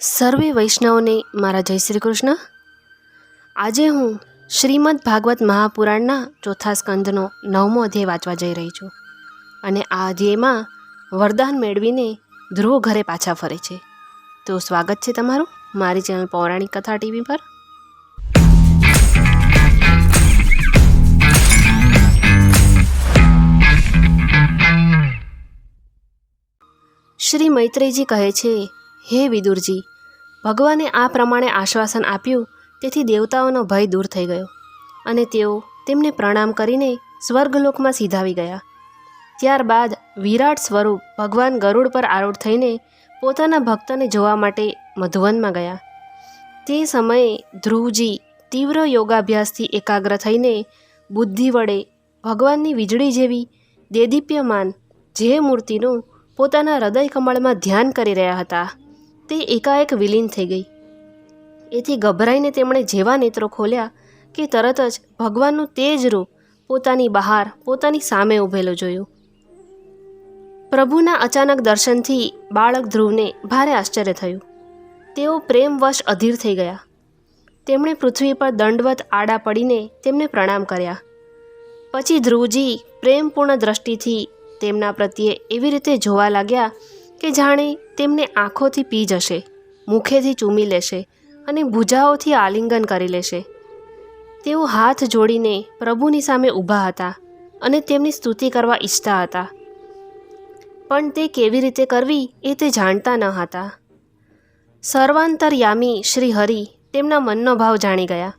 સર્વે વૈષ્ણવને મારા જય શ્રી કૃષ્ણ. આજે હું શ્રીમદ ભાગવત મહાપુરાણના ચોથા સ્કંદનો નવમો અધ્યાય વાંચવા જઈ રહી છું અને આ અધ્યાયમાં વરદાન મેળવીને ધ્રુવ ઘરે પાછા ફરે છે. તો સ્વાગત છે તમારું મારી ચેનલ પૌરાણિક કથા ટીવી પર. શ્રી મૈત્રેયજી કહે છે હે વિદુરજી, ભગવાને આ પ્રમાણે આશ્વાસન આપ્યું, તેથી દેવતાઓનો ભય દૂર થઈ ગયો. અને તેઓ તેમને પ્રણામ કરીને સ્વર્ગલોકમાં સીધાવી ગયા. ત્યારબાદ વિરાટ સ્વરૂપ ભગવાન ગરુડ પર આરૂઢ થઈને પોતાના ભક્તને જોવા માટે મધુવનમાં ગયા. તે સમયે ધ્રુવજી તીવ્ર યોગાભ્યાસથી એકાગ્ર થઈને બુદ્ધિ વડે ભગવાનની વીજળી જેવી દેદીપ્યમાન જે મૂર્તિનું પોતાના હૃદય કમળમાં ધ્યાન કરી રહ્યા હતા. તે એકાએક વિલીન થઈ ગઈ. એથી ગભરાઈને તેમણે જેવા નેત્રો ખોલ્યા કે તરત જ ભગવાનનું તેજ રૂપ પોતાની બહાર, પોતાની સામે ઊભેલું જોયું. પ્રભુના અચાનક દર્શનથી બાળક ધ્રુવને ભારે આશ્ચર્ય થયું. તેઓ પ્રેમવશ અધીર થઈ ગયા. તેમણે પૃથ્વી પર દંડવત આડા પડીને તેમને પ્રણામ કર્યા. પછી ધ્રુવજી પ્રેમપૂર્ણ દ્રષ્ટિથી તેમના પ્રત્યે એવી રીતે જોવા લાગ્યા કે જાણે તેમને આંખોથી પી જશે, મુખેથી ચૂમી લેશે અને ભૂજાઓથી આલિંગન કરી લેશે. તેઓ હાથ જોડીને પ્રભુની સામે ઊભા હતા અને તેમની સ્તુતિ કરવા ઈચ્છતા હતા. પણ તે કેવી રીતે કરવી એ તે જાણતા ન હતા. સર્વાંતરયામી શ્રી હરિ તેમના મનનો ભાવ જાણી ગયા.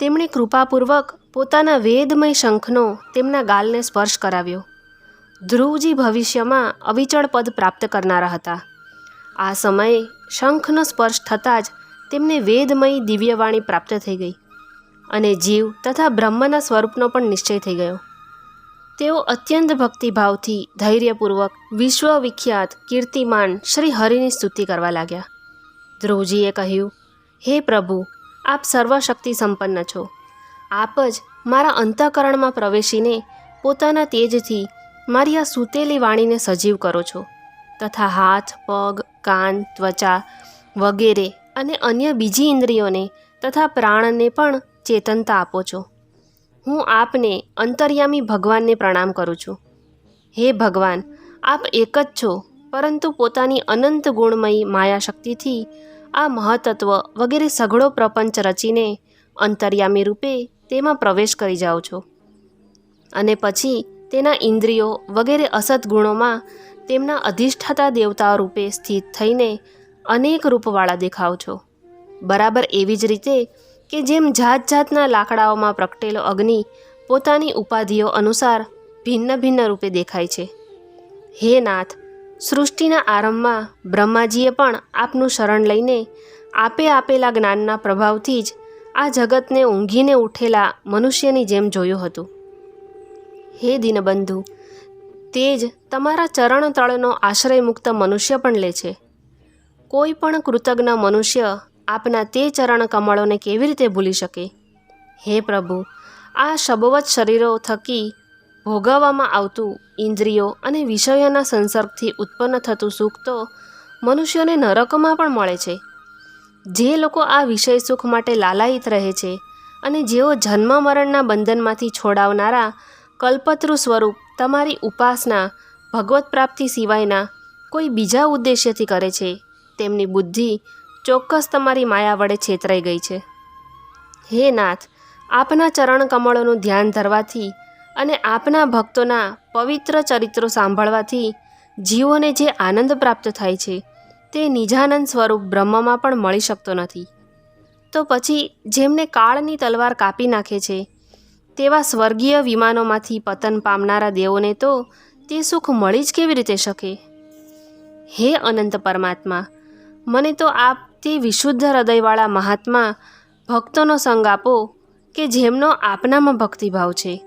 તેમણે કૃપાપૂર્વક પોતાના વેદમય શંખનો તેમના ગાલને સ્પર્શ કરાવ્યો. ધ્રુવજી ભવિષ્યમાં અવિચળ પદ પ્રાપ્ત કરનારા હતા. આ સમયે શંખનો સ્પર્શ થતાં જ તેમને વેદમય દિવ્યવાણી પ્રાપ્ત થઈ ગઈ અને જીવ તથા બ્રહ્મના સ્વરૂપનો પણ નિશ્ચય થઈ ગયો. તેઓ અત્યંત ભક્તિભાવથી ધૈર્યપૂર્વક વિશ્વવિખ્યાત કીર્તિમાન શ્રી હરિની સ્તુતિ કરવા લાગ્યા. ધ્રુવજીએ કહ્યું, હે પ્રભુ, આપ સર્વશક્તિ સંપન્ન છો. આપ જ મારા અંતઃકરણમાં પ્રવેશીને પોતાના તેજથી મારી આ સૂતેલી વાણીને સજીવ કરો છો. તથા હાથ, પગ, કાન, ત્વચા વગેરે અને અન્ય બીજી ઇન્દ્રિયોને તથા પ્રાણને પણ ચેતનતા આપો છો. હું આપને અંતર્યામી ભગવાનને પ્રણામ કરું છું. હે ભગવાન, આપ એક જ છો, પરંતુ પોતાની અનંત ગુણમયી માયાશક્તિથી આ મહતત્વ વગેરે સઘળો પ્રપંચ રચીને અંતર્યામી રૂપે તેમાં પ્રવેશ કરી જાઓ છો. અને પછી તેના ઇન્દ્રિયો વગેરે અસત ગુણોમાં તેમના અધિષ્ઠાતા દેવતાઓ રૂપે સ્થિત થઈને અનેક રૂપવાળા દેખાવ છો. બરાબર એવી જ રીતે કે જેમ જાત જાતના લાકડાઓમાં પ્રગટેલો અગ્નિ પોતાની ઉપાધિઓ અનુસાર ભિન્ન ભિન્ન રૂપે દેખાય છે. હે નાથ, સૃષ્ટિના આરંભમાં બ્રહ્માજીએ પણ આપનું શરણ લઈને આપે આપેલા જ્ઞાનના પ્રભાવથી જ આ જગતને ઊંઘીને ઉઠેલા મનુષ્યની જેમ જોયું હતું. હે દિનબંધુ તે જ તમારા ચરણ તળનો આશ્રય મુક્ત મનુષ્ય પણ લે છે. કોઈ પણ કૃતજ્ઞ મનુષ્ય આપના તે ચરણ કમળોને કેવી રીતે ભૂલી શકે? હે પ્રભુ, આ શબવત શરીરો થકી ભોગવવામાં આવતું ઇન્દ્રિયો અને વિષયોના સંસર્ગથી ઉત્પન્ન થતું સુખ તો મનુષ્યોને નરકમાં પણ મળે છે. જે લોકો આ વિષય સુખ માટે લાલાયિત રહે છે અને જેઓ જન્મ મરણના બંધનમાંથી છોડાવનારા કલ્પતરુ સ્વરૂપ તમારી ઉપાસના, ભગવત પ્રાપ્તિ સિવાયના કોઈ બીજા ઉદ્દેશ્યથી કરે છે. તેમની બુદ્ધિ ચોક્કસ તમારી માયા વડે છેતરાઈ ગઈ છે. હે નાથ, આપના ચરણ કમળોનું ધ્યાન ધરવાથી અને આપના ભક્તોના પવિત્ર ચરિત્રો સાંભળવાથી જીવોને જે આનંદ પ્રાપ્ત થાય છે, તે નિજાનંદ સ્વરૂપ બ્રહ્મમાં પણ મળી શકતો નથી. તો પછી જેમને કાળની તલવાર કાપી નાખે છે તેવા સ્વર્ગીય વિમાનોમાંથી પતન પામનારા દેવોને તો તે સુખ મળી જ કેવી રીતે શકે? હે અનંત પરમાત્મા, મને તો આપ તે વિશુદ્ધ હૃદયવાળા મહાત્મા ભક્તોનો સંગ આપો કે જેમનો આપનામાં ભક્તિભાવ છે.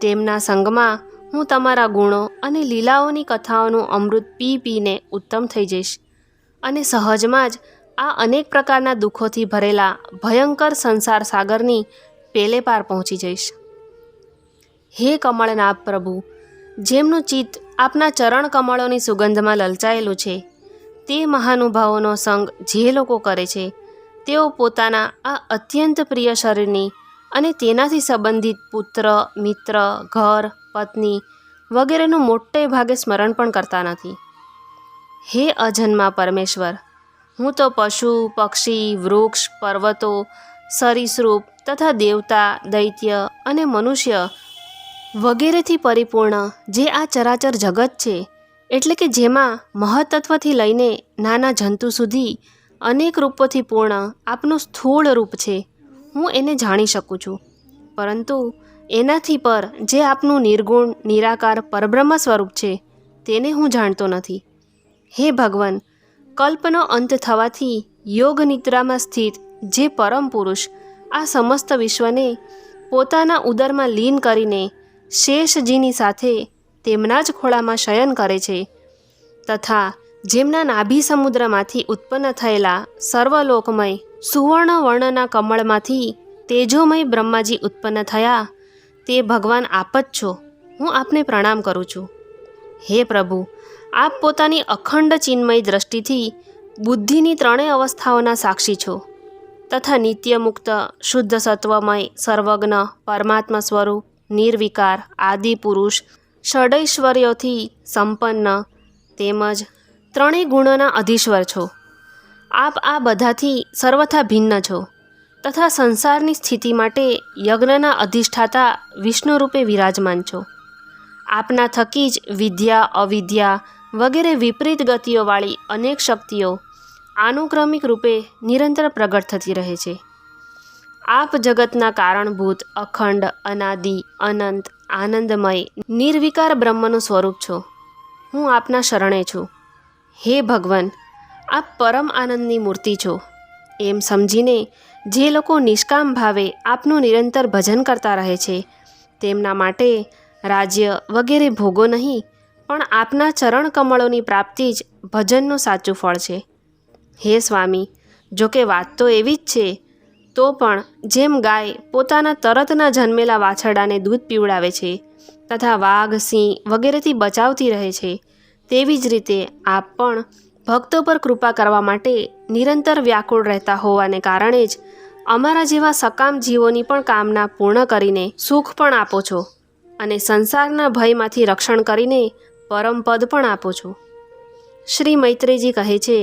તેમના સંગમાં હું તમારા ગુણો અને લીલાઓની કથાઓનું અમૃત પી પીને ઉત્તમ થઈ જઈશ અને સહજમાં જ આ અનેક પ્રકારના દુઃખોથી ભરેલા ભયંકર સંસાર સાગરની પેલે પાર પહોંચી જઈશ. હે કમળનાભ પ્રભુ, જેમનું ચિત્ત આપના ચરણ કમળોની સુગંધમાં લલચાયેલું છે, તે મહાનુભાવોનો સંગ જે લોકો કરે છે, તેઓ પોતાના આ અત્યંત પ્રિય શરીરની અને તેનાથી સંબંધિત પુત્ર, મિત્ર, ઘર, પત્ની વગેરેનું મોટે ભાગે સ્મરણ પણ કરતા નથી. હે અજન્મા પરમેશ્વર, હું તો પશુ, પક્ષી, વૃક્ષ, પર્વતો, સરીસૃપ તથા દેવતા, દૈત્ય અને મનુષ્ય વગેરેથી પરિપૂર્ણ, જે આ ચરાચર જગત છે, એટલે કે જેમાં મહત્તત્વથી લઈને નાના જંતુ સુધી અનેક રૂપોથી પૂર્ણ આપનું સ્થૂળ રૂપ છે, હું એને જાણી શકું છું. પરંતુ એનાથી પર જે આપનું નિર્ગુણ, નિરાકાર, પરબ્રહ્મ સ્વરૂપ છે, તેને હું જાણતો નથી. હે ભગવાન, કલ્પનો અંત થવાથી યોગ નિદ્રામાં સ્થિત જે પરમ પુરુષ આ સમસ્ત વિશ્વને પોતાના ઉદરમાં લીન કરીને શેષજીની સાથે તેમના જ ખોળામાં શયન કરે છે તથા જેમના નાભી સમુદ્રમાંથી ઉત્પન્ન થયેલા સર્વલોકમય સુવર્ણ વર્ણના કમળમાંથી તેજોમય બ્રહ્માજી ઉત્પન્ન થયા, તે ભગવાન આપ જ છો. હું આપને પ્રણામ કરું છું. હે પ્રભુ, આપ પોતાની અખંડ ચિન્મય દ્રષ્ટિથી બુદ્ધિની ત્રણેય અવસ્થાઓના સાક્ષી છો તથા નિત્ય મુક્ત શુદ્ધ સત્વમય સર્વજ્ઞ પરમાત્મા સ્વરૂપ નિર્વિકાર, આદિ પુરુષ, ષડૈશ્વર્યોથી સંપન્ન, તેમજ ત્રણેય ગુણોના અધીશ્વર છો. આપ આ બધાથી સર્વથા ભિન્ન છો તથા સંસારની સ્થિતિ માટે યજ્ઞના અધિષ્ઠાતા વિષ્ણુ રૂપે વિરાજમાન છો. આપના થકી જ વિદ્યા, અવિદ્યા વગેરે વિપરીત ગતિઓવાળી અનેક શક્તિઓ આનુક્રમિક રૂપે નિરંતર પ્રગટ થતી રહે છે. આપ જગતના કારણભૂત, અખંડ, અનાદિ, અનંત, આનંદમય, નિર્વિકાર બ્રહ્મનું સ્વરૂપ છો. હું આપના શરણે છું. હે ભગવાન, આપ પરમ આનંદની મૂર્તિ છો. એમ સમજીને જે લોકો નિષ્કામ ભાવે આપનું નિરંતર ભજન કરતા રહે છે, તેમના માટે રાજ્ય વગેરે ભોગો નહીં, પણ આપના ચરણ કમળોની પ્રાપ્તિ જ ભજનનું સાચું ફળ છે. હે સ્વામી જો કે વાત તો એવી જ છે તો પણ જેમ ગાય પોતાના તરતના જન્મેલા વાછરડાને દૂધ પીવડાવે છે તથા વાઘ, સિંહ વગેરેથી બચાવતી રહે છે, તેવી જ રીતે આપ પણ ભક્તો પર કૃપા કરવા માટે નિરંતર વ્યાકુળ રહેતા હોવાને કારણે જ અમારા જેવા સકામ જીવોની પણ કામના પૂર્ણ કરીને સુખ પણ આપો છો અને સંસારના ભયમાંથી રક્ષણ કરીને પરમપદ પણ આપો છો. શ્રી મૈત્રીજી કહે છે,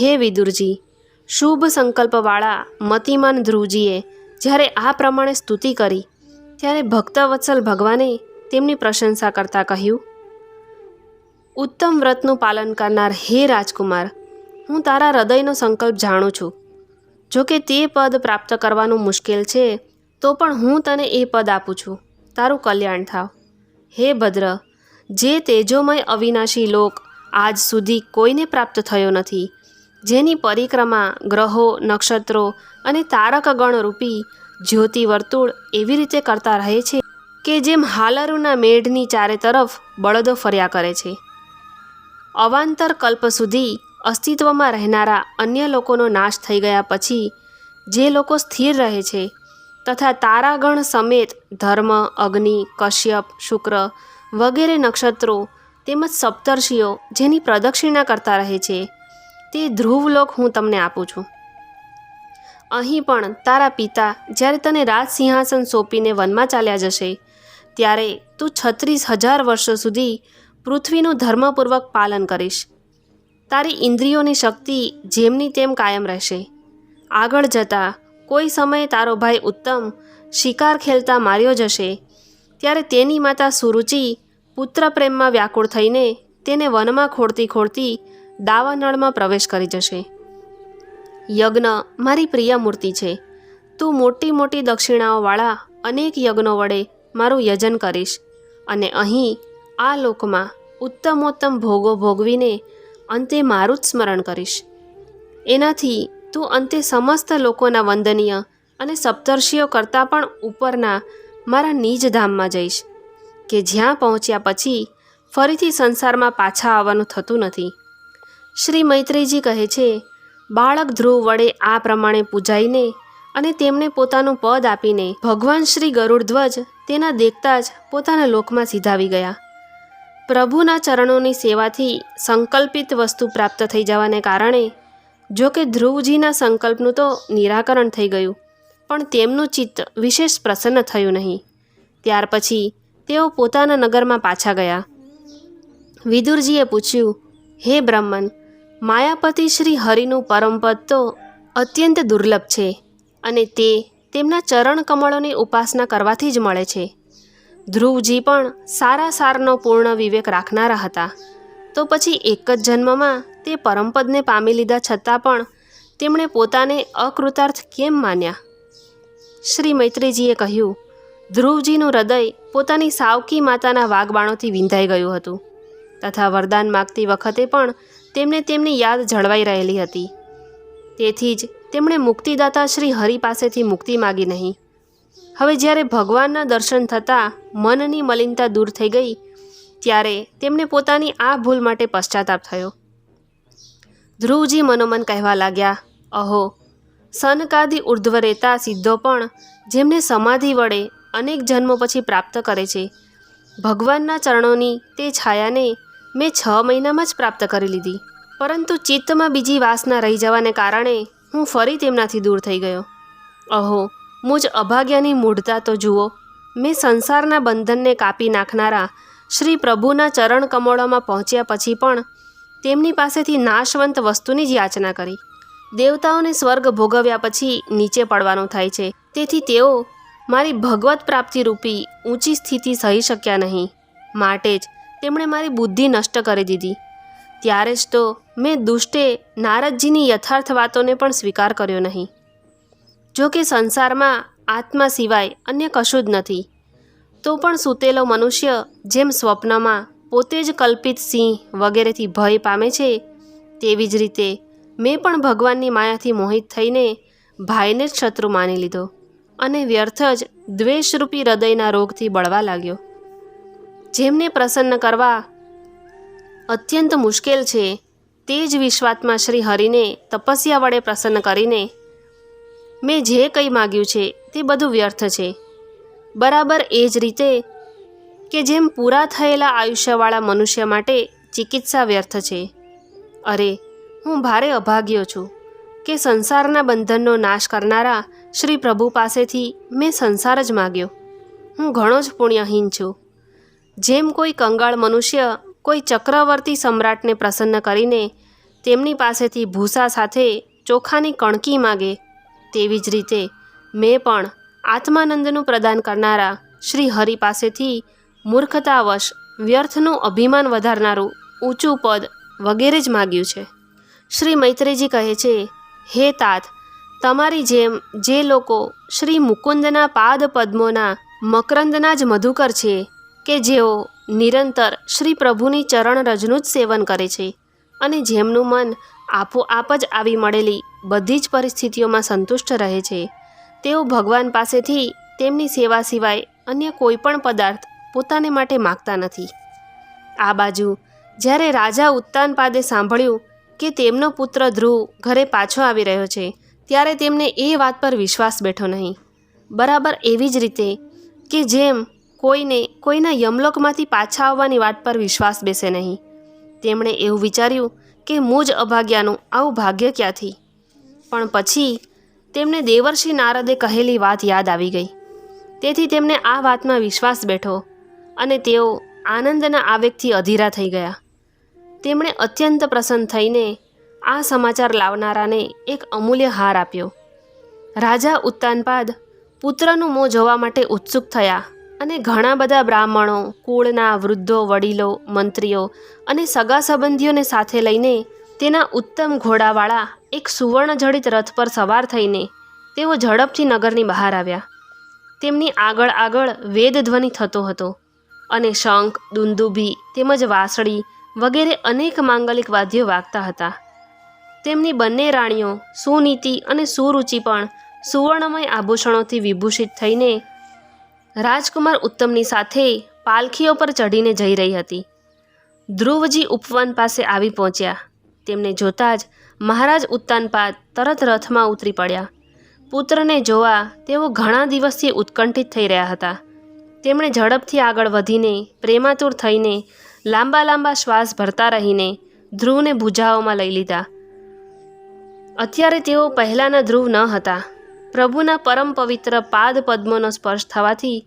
હે વિદુરજી શુભ સંકલ્પવાળા મતિમાન ધ્રુવજીએ જ્યારે આ પ્રમાણે સ્તુતિ કરી, ત્યારે ભક્તવત્સલ ભગવાને તેમની પ્રશંસા કરતાં કહ્યું, ઉત્તમ વ્રતનું પાલન કરનાર હે રાજકુમાર, હું તારા હૃદયનો સંકલ્પ જાણું છું. જો કે તે પદ પ્રાપ્ત કરવાનું મુશ્કેલ છે, તો પણ હું તને એ પદ આપું છું. તારું કલ્યાણ થાવ. હે ભદ્ર, જે તેજોમય અવિનાશી લોક આજ સુધી કોઈને પ્રાપ્ત થયો નથી. જેની પરિક્રમા ગ્રહો, નક્ષત્રો અને તારકગણ રૂપી જ્યોતિ વર્તુળ એવી રીતે કરતા રહે છે કે જેમ હાલરુના મેઢની ચારે તરફ બળદો ફર્યા કરે છે. અવાંતર કલ્પ સુધી અસ્તિત્વમાં રહેનારા અન્ય લોકોનો નાશ થઈ ગયા પછી જે લોકો સ્થિર રહે છે તથા તારાગણ સમેત ધર્મ, અગ્નિ, કશ્યપ, શુક્ર વગેરે નક્ષત્રો તેમજ સપ્તર્ષિઓ જેની પ્રદક્ષિણા કરતા રહે છે તે ધ્રુવલોક હું તમને આપું છું. અહીં પણ તારા પિતા જ્યારે તને રાજ સિંહાસન સોંપીને વનમાં ચાલ્યા જશે, ત્યારે તું છત્રીસ હજાર વર્ષો સુધી પૃથ્વીનું ધર્મપૂર્વક પાલન કરીશ. તારી ઇન્દ્રિયોની શક્તિ જેમની તેમ કાયમ રહેશે. આગળ જતાં કોઈ સમયે તારો ભાઈ ઉત્તમ શિકાર ખેલતા માર્યો જશે, ત્યારે તેની માતા સુરુચિ પુત્ર પ્રેમમાં વ્યાકુળ થઈને તેને વનમાં ખોડતી ખોડતી દાવાનળમાં પ્રવેશ કરી જશે. યજ્ઞ મારી પ્રિય મૂર્તિ છે. તું મોટી મોટી દક્ષિણાઓવાળા અનેક યજ્ઞો વડે મારું યજન કરીશ અને અહીં આ લોકમાં ઉત્તમોત્તમ ભોગો ભોગવીને અંતે મારું જ સ્મરણ કરીશ. એનાથી તું અંતે સમસ્ત લોકોના વંદનીય અને સપ્તર્ષિઓ કરતાં પણ ઉપરના મારા નિજ ધામમાં જઈશ, કે જ્યાં પહોંચ્યા પછી ફરીથી સંસારમાં પાછા આવવાનું થતું નથી. શ્રી મૈત્રીજી કહે છે, બાળક ધ્રુવ વડે આ પ્રમાણે પૂજાઈને અને તેમને પોતાનું પદ આપીને ભગવાન શ્રી ગરુડધ્વજ તેના દેખતા જ પોતાના લોકમાં સીધાવી ગયા. પ્રભુના ચરણોની સેવાથી સંકલ્પિત વસ્તુ પ્રાપ્ત થઈ જવાને કારણે જો કે ધ્રુવજીના સંકલ્પનું તો નિરાકરણ થઈ ગયું, પણ તેમનું ચિત્ત વિશેષ પ્રસન્ન થયું નહીં. ત્યાર પછી તેઓ પોતાના નગરમાં પાછા ગયા. વિદુરજીએ પૂછ્યું, હે બ્રહ્મન માયાપતિ શ્રી હરિનું પરમપદ તો અત્યંત દુર્લભ છે અને તે તેમના ચરણ કમળોની ઉપાસના કરવાથી જ મળે છે. ધ્રુવજી પણ સારા સારનો પૂર્ણ વિવેક રાખનારા હતા. તો પછી એક જ જન્મમાં તે પરમપદને પામી લીધા છતાં પણ તેમણે પોતાને અકૃતાર્થ કેમ માન્યા? શ્રી મૈત્રીજીએ કહ્યું, ધ્રુવજીનું હૃદય પોતાની સાવકી માતાના વાગબાણોથી વિંધાઈ ગયું હતું. તથા વરદાન માગતી વખતે પણ તેમને તેમની યાદ જળવાઈ રહેલી હતી. તેથી જ તેમણે મુક્તિદાતા શ્રી હરિ પાસેથી મુક્તિ માગી નહીં. હવે જ્યારે ભગવાનના દર્શન થતાં મનની મલિનતા દૂર થઈ ગઈ, ત્યારે તેમને પોતાની આ ભૂલ માટે પશ્ચાતાપ થયો. ધ્રુવજી મનોમન કહેવા લાગ્યા, અહો, સનકાદી ઉર્ધ્વ રહેતા સિદ્ધો પણ જેમને સમાધિ વડે અનેક જન્મો પછી પ્રાપ્ત કરે છે, ભગવાનના ચરણોની તે છાયાને મેં છ મહિનામાં જ પ્રાપ્ત કરી લીધી. પરંતુ ચિત્તમાં બીજી વાસના રહી જવાને કારણે હું ફરી તેમનાથી દૂર થઈ ગયો. અહો, મુજ અભાગ્યાની મૂઢતા તો જુઓ. મેં સંસારના બંધનને કાપી નાખનારા શ્રી પ્રભુના ચરણ કમળોમાં પહોંચ્યા પછી પણ તેમની પાસેથી નાશવંત વસ્તુની જ યાચના કરી. દેવતાઓને સ્વર્ગ ભોગવ્યા પછી નીચે પડવાનું થાય છે. તેથી તેઓ મારી ભગવત પ્રાપ્તિ રૂપી ઊંચી સ્થિતિ સહી શક્યા નહીં. માટે જ તેમણે મારી બુદ્ધિ નષ્ટ કરી દીધી. ત્યારે જ તો મેં દુષ્ટે નારદજીની યથાર્થ વાતોને પણ સ્વીકાર કર્યો નહીં. જો કે સંસારમાં આત્મા સિવાય અન્ય કશું જ નથી, તો પણ સૂતેલો મનુષ્ય જેમ સ્વપ્નમાં પોતે જ કલ્પિત સિંહ વગેરેથી ભય પામે છે, તેવી જ રીતે મેં પણ ભગવાનની માયાથી મોહિત થઈને ભાઈને જ શત્રુ માની લીધો અને વ્યર્થ જ દ્વેષરૂપી હૃદયના રોગથી બળવા લાગ્યો. જેમને પ્રસન્ન કરવા અત્યંત મુશ્કેલ છે, તે જ વિશ્વાત્મા શ્રી હરિને તપસ્યા વડે પ્રસન્ન કરીને મેં જે કંઈ માગ્યું છે, તે બધું વ્યર્થ છે. બરાબર એ જ રીતે કે જેમ પૂરા થયેલા આયુષ્યવાળા મનુષ્ય માટે ચિકિત્સા વ્યર્થ છે. અરે, હું ભારે અભાગ્યો છું કે સંસારના બંધનનો નાશ કરનારા શ્રી પ્રભુ પાસેથી મેં સંસાર જ માગ્યો. હું ઘણો જ પુણ્યહીન છું. જેમ કોઈ કંગાળ મનુષ્ય કોઈ ચક્રવર્તી સમ્રાટને પ્રસન્ન કરીને તેમની પાસેથી ભૂસા સાથે ચોખાની કણકી માગે, તેવી જ રીતે મેં પણ આત્માનંદનું પ્રદાન કરનારા શ્રી હરિ પાસેથી મૂર્ખતાવશ, વ્યર્થનું અભિમાન વધારનારું ઊંચું પદ વગેરે જ માગ્યું છે. શ્રી મૈત્રેયજી કહે છે, હે તાત, તમારી જેમ જે લોકો શ્રી મુકુંદના પાદ પદ્મોના મકરંદના જ મધુકર છે કે જેઓ નિરંતર શ્રી પ્રભુની ચરણ રજનું જ સેવન કરે છે અને જેમનું મન આપોઆપ જ આવી મળેલી બધી જ પરિસ્થિતિઓમાં સંતુષ્ટ રહે છે, તેઓ ભગવાન પાસેથી તેમની સેવા સિવાય અન્ય કોઈ પણ પદાર્થ પોતાને માટે માગતા નથી. આ બાજુ, જ્યારે રાજા ઉત્તાનપાદે સાંભળ્યું કે તેમનો પુત્ર ધ્રુવ ઘરે પાછો આવી રહ્યો છે, ત્યારે તેમને એ વાત પર વિશ્વાસ બેઠો નહીં. બરાબર એવી જ રીતે કે જેમ કોઈને, કોઈના યમલોકમાંથી પાછા આવવાની વાત પર વિશ્વાસ બેસે નહીં. તેમણે એવું વિચાર્યું કે મુજ અભાગ્યાનું આવું ભાગ્ય ક્યાંથી? પણ પછી તેમને દેવર્ષિ નારદે કહેલી વાત યાદ આવી ગઈ. તેથી તેમને આ વાતમાં વિશ્વાસ બેઠો અને તેઓ આનંદના આવેગથી અધીરા થઈ ગયા. તેમણે અત્યંત પ્રસન્ન થઈને આ સમાચાર લાવનારાને એક અમૂલ્ય હાર આપ્યો. રાજા ઉત્તાનપાદ પુત્રનું મોં જોવા માટે ઉત્સુક થયા. અને ઘણા બધા બ્રાહ્મણો, કુળના વૃદ્ધો, વડીલો, મંત્રીઓ અને સગા સંબંધીઓને સાથે લઈને તેના ઉત્તમ ઘોડાવાળા એક સુવર્ણજડિત રથ પર સવાર થઈને તેઓ ઝડપથી નગરની બહાર આવ્યા. તેમની આગળ આગળ વેદધ્વનિ થતો હતો અને શંખ, દુંદુભી તેમજ વાંસળી વગેરે અનેક માંગલિક વાદ્યો વાગતા હતા. તેમની બંને રાણીઓ સુનીતિ અને સુરુચિ પણ સુવર્ણમય આભૂષણોથી વિભૂષિત થઈને રાજકુમાર ઉત્તમની સાથે પાલખીઓ પર ચઢીને જઈ રહી હતી. ધ્રુવજી ઉપવન પાસે આવી પહોંચ્યા. તેમને જોતાં જ મહારાજ ઉત્તાનપાદ તરત રથમાં ઉતરી પડ્યા. પુત્રને જોવા તેઓ ઘણા દિવસથી ઉત્કંઠિત થઈ રહ્યા હતા. તેમણે ઝડપથી આગળ વધીને પ્રેમાતુર થઈને લાંબા લાંબા શ્વાસ ભરતા રહીને ધ્રુવને ભૂજાઓમાં લઈ લીધા. અત્યારે તેઓ પહેલાંના ધ્રુવ ન હતા. પ્રભુના પરમ પવિત્ર પાદ પદ્મોનો સ્પર્શ થવાથી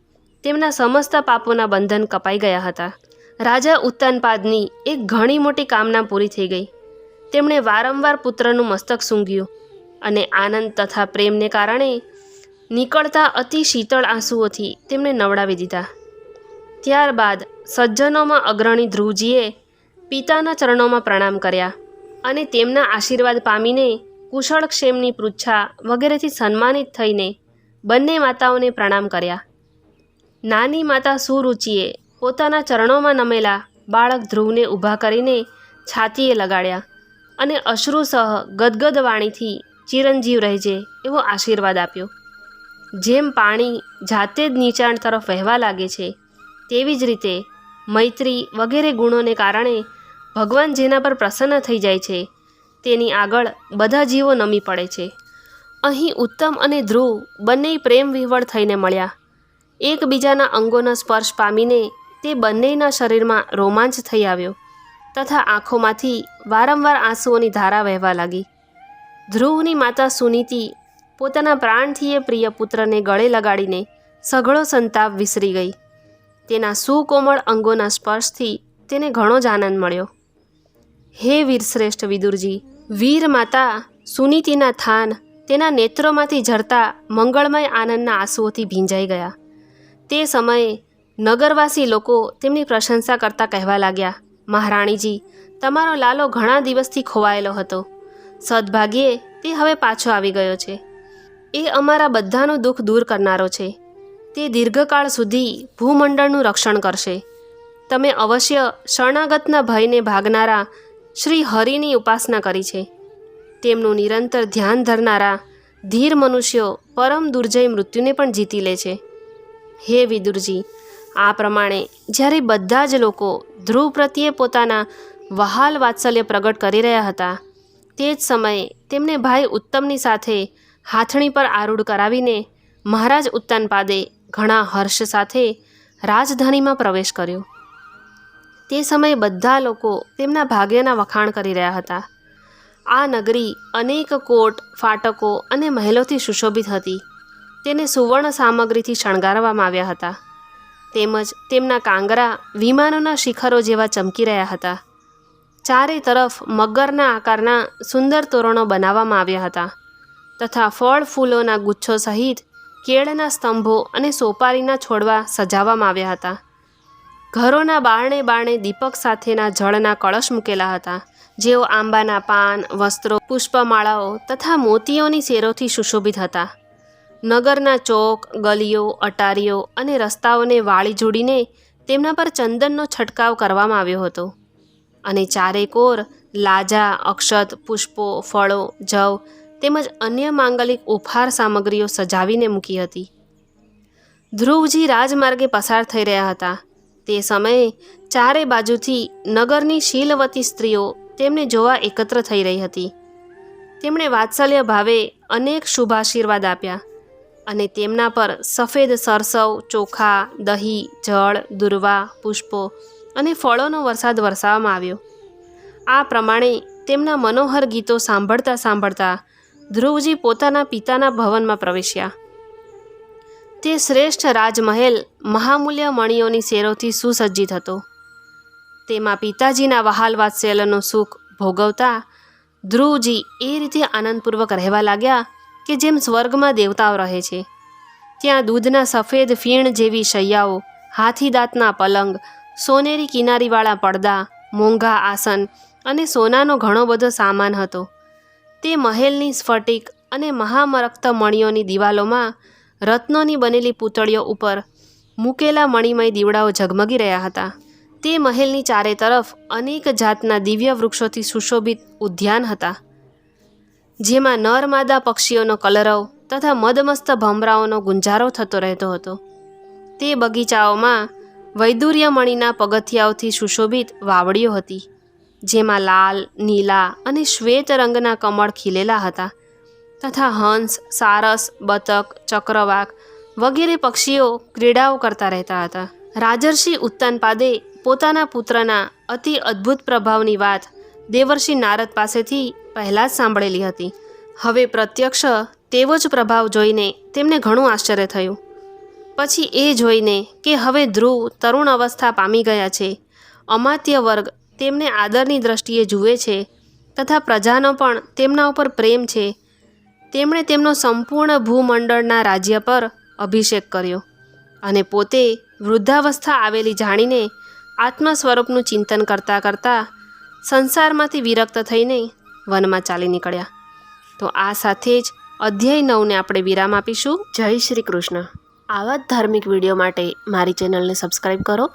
તેમના સમસ્ત પાપોના બંધન કપાઈ ગયા હતા. રાજા ઉત્તાનપાદની એક ઘણી મોટી કામના પૂરી થઈ ગઈ. તેમણે વારંવાર પુત્રનું મસ્તક સૂંઘ્યું અને આનંદ તથા પ્રેમને કારણે નીકળતા અતિ શીતળ આંસુઓથી તેમને નવડાવી દીધા. ત્યારબાદ સજ્જનોમાં અગ્રણી ધ્રુવજીએ પિતાના ચરણોમાં પ્રણામ કર્યા અને તેમના આશીર્વાદ પામીને કુશળક્ષેમની પૃચ્છા વગેરેથી સન્માનિત થઈને બંને માતાઓને પ્રણામ કર્યા. નાની માતા સુરુચિએ પોતાના ચરણોમાં નમેલા બાળક ધ્રુવને ઊભા કરીને છાતીએ લગાડ્યા અને અશ્રુસહ ગદગદ વાણીથી ચિરંજીવ રહેજે એવો આશીર્વાદ આપ્યો. જેમ પાણી જાતે જ નીચાણ તરફ વહેવા લાગે છે, તેવી જ રીતે મૈત્રી વગેરે ગુણોને કારણે ભગવાન જેના પર પ્રસન્ન થઈ જાય છે તેની આગળ બધા જીવો નમી પડે છે. અહીં ઉત્તમ અને ધ્રુવ બંને પ્રેમ વિહવળ થઈને મળ્યા. એકબીજાના અંગોનો સ્પર્શ પામીને તે બંનેના શરીરમાં રોમાંચ થઈ આવ્યો તથા આંખોમાંથી વારંવાર આંસુઓની ધારા વહેવા લાગી. ધ્રુવની માતા સુનીતિ પોતાના પ્રાણથી એ પ્રિય પુત્રને ગળે લગાડીને સઘળો સંતાપ વિસરી ગઈ. તેના સુકોમળ અંગોના સ્પર્શથી તેને ઘણો જ આનંદ મળ્યો. હે વીરશ્રેષ્ઠ વિદુરજી વીર માતા સુનીતિના થાન તેના નેત્રોમાંથી ઝરતા મંગળમય આનંદના આંસુઓથી ભીંજાઈ ગયા. તે સમયે નગરવાસી લોકો તેમની પ્રશંસા કરતા કહેવા લાગ્યા, મહારાણીજી, તમારો લાલો ઘણા દિવસથી ખોવાયેલો હતો. સદભાગ્યે તે હવે પાછો આવી ગયો છે. એ અમારા બધાનું દુઃખ દૂર કરનારો છે. તે દીર્ઘકાળ સુધી ભૂમંડળનું રક્ષણ કરશે. તમે અવશ્ય શરણાગતના ભયને ભાગનારા શ્રી હરિની ઉપાસના કરી છે. તેમનું નિરંતર ધ્યાન ધરનારા ધીર મનુષ્યો પરમ દુર્જય મૃત્યુને પણ જીતી લે છે. હે વિદુરજી, આ પ્રમાણે જ્યારે બધા જ લોકો ધ્રુવ પ્રત્યે પોતાના વહાલ વાત્સલ્ય પ્રગટ કરી રહ્યા હતા, તે જ સમયે તેમને ભાઈ ઉત્તમની સાથે હાથણી પર આરૂઢ કરાવીને મહારાજ ઉત્તાનપાદે ઘણા હર્ષ સાથે રાજધાનીમાં પ્રવેશ કર્યો. તે સમયે બધા લોકો તેમના ભાગ્યના વખાણ કરી રહ્યા હતા. આ નગરી અનેક કોટ, ફાટકો અને મહેલોથી સુશોભિત હતી. તેને સુવર્ણ સામગ્રીથી શણગારવામાં આવ્યા હતા. તેમજ તેમના કાંગરા વિમાનોના શિખરો જેવા ચમકી રહ્યા હતા. ચારે તરફ મગરના આકારના સુંદર તોરણો બનાવવામાં આવ્યા હતા તથા ફળ ફૂલોના ગુચ્છો સહિત કેળના સ્તંભો અને સોપારીના છોડવા સજાવવામાં આવ્યા હતા. ઘરોના બારણે બારણે દીપક સાથેના જળના કળશ મૂકેલા હતા. જેઓ આંબાના પાન, વસ્ત્રો, પુષ્પમાળાઓ તથા મોતીઓની શેરોથી સુશોભિત હતા. નગરના ચોક, ગલીઓ, અટારીઓ અને રસ્તાઓને વાળી જોડીને તેમના પર ચંદનનો છંટકાવ કરવામાં આવ્યો હતો. અને ચારે કોર, લાજા, અક્ષત, પુષ્પો, ફળો, જવ તેમજ અન્ય માંગલિક ઉપહાર સામગ્રીઓ સજાવીને મૂકી હતી. ધ્રુવજી રાજમાર્ગે પસાર થઈ રહ્યા હતા. તે સમયે ચારે બાજુથી નગરની શીલવતી સ્ત્રીઓ તેમને જોવા એકત્ર થઈ રહી હતી. તેમણે વાત્સલ્ય ભાવે અનેક શુભાશીર્વાદ આપ્યા અને તેમના પર સફેદ સરસવ, ચોખા, દહીં, જળ, દુર્વા, પુષ્પો અને ફળોનો વરસાદ વરસાવવામાં આવ્યો. આ પ્રમાણે તેમના મનોહર ગીતો સાંભળતા સાંભળતા ધ્રુવજી પોતાના પિતાના ભવનમાં પ્રવેશ્યા. તે શ્રેષ્ઠ રાજમહેલ મહામૂલ્ય મણીઓની શેરોથી સુસજ્જિત હતો. તેમાં પિતાજીના વહાલ વાત્સલ્યનું સુખ ભોગવતા ધ્રુવજી એ રીતે આનંદપૂર્વક રહેવા લાગ્યા કે જેમ સ્વર્ગમાં દેવતાઓ રહે છે. ત્યાં દૂધના સફેદ ફીણ જેવી શૈયાઓ, હાથીદાંતના પલંગ, સોનેરી કિનારીવાળા પડદા, મોંઘા આસન અને સોનાનો ઘણો બધો સામાન હતો. તે મહેલની સ્ફટિક અને મહામરક્ત મણીઓની દિવાલોમાં રત્નોની બનેલી પૂતળીઓ ઉપર મૂકેલા મણિમય દીવડાઓ ઝગમગી રહ્યા હતા. તે મહેલની ચારે તરફ અનેક જાતના દિવ્ય વૃક્ષોથી સુશોભિત ઉદ્યાન હતા. જેમાં નર માદા પક્ષીઓનો કલરવ તથા મદમસ્ત ભમરાઓનો ગુંજારો થતો રહેતો હતો. તે બગીચાઓમાં વૈદુર્યમણીના પગથિયાઓથી સુશોભિત વાવડીઓ હતી, જેમાં લાલ, નીલા અને શ્વેત રંગના કમળ ખીલેલા હતા. તથા હંસ, સારસ, બતક, ચક્રવાક વગેરે પક્ષીઓ ક્રીડાઓ કરતા રહેતા હતા. રાજર્ષિ ઉત્તાનપાદે પોતાના પુત્રના અતિ અદ્ભુત પ્રભાવની વાત દેવર્ષિ નારદ પાસેથી પહેલાં જ સાંભળેલી હતી. હવે પ્રત્યક્ષ તેવો જ પ્રભાવ જોઈને તેમને ઘણું આશ્ચર્ય થયું. પછી એ જોઈને કે હવે ધ્રુવ તરુણ અવસ્થા પામી ગયા છે. અમાત્ય વર્ગ તેમને આદરની દ્રષ્ટિએ જુએ છે તથા પ્રજાનો પણ તેમના ઉપર પ્રેમ છે તેમણે તેમનો સંપૂર્ણ ભૂમંડળના રાજ્ય પર અભિષેક કર્યો અને પોતે વૃદ્ધાવસ્થા આવેલી જાણીને આત્મ સ્વરૂપનું ચિંતન કરતાં કરતાં સંસારમાંથી વિરક્ત થઈને વનમાં ચાલી નીકળ્યા. તો આ સાથે જ અધ્યાય નવને આપણે વિરામ આપીશું. જય શ્રી કૃષ્ણ. આવા જ ધાર્મિક વીડિયો માટે મારી ચેનલને સબસ્ક્રાઈબ કરો.